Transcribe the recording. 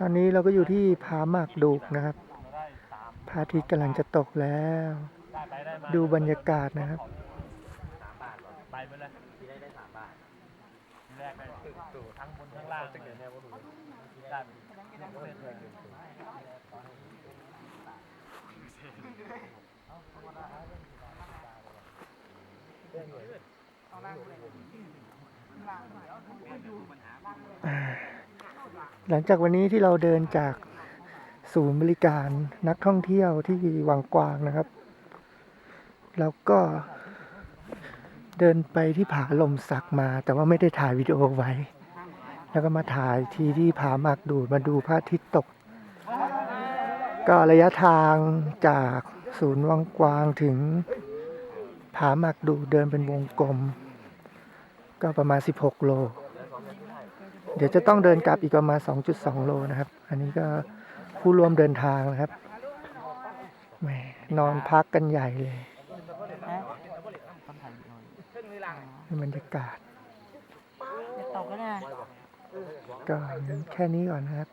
ตอนนี้เราก็อยู่ที่ผาหมากดูกนะครับพระอาทิตย์กำลังจะตกแล้ว ดูบรรยากาศนะครับไปไปเลยทีได้ได้สา หลังจากวันนี้ที่เราเดินจากศูนย์บริการนักท่องเที่ยวที่วังกวางนะครับ แล้วก็เดินไปที่ผาลมสักมา แต่ว่าไม่ได้ถ่ายวิดีโอไว้ แล้วก็มาถ่ายทีที่ผาหมากดูดมาดูพระอาทิตย์ตก ก็ระยะทางจากศูนย์วังกวางถึงผาหมากดูดเดินเป็นวงกลม ก็ประมาณ 16 โล เดี๋ยวจะต้องเดินกลับอีกประมาณ 2.2 โลนะครับ อันนี้ก็ผู้ร่วมเดินทางนะครับแหมนอนพักกันใหญ่เลยนี่บรรยากาศจะตกก็ได้ก็แค่นี้ก่อนนะครับ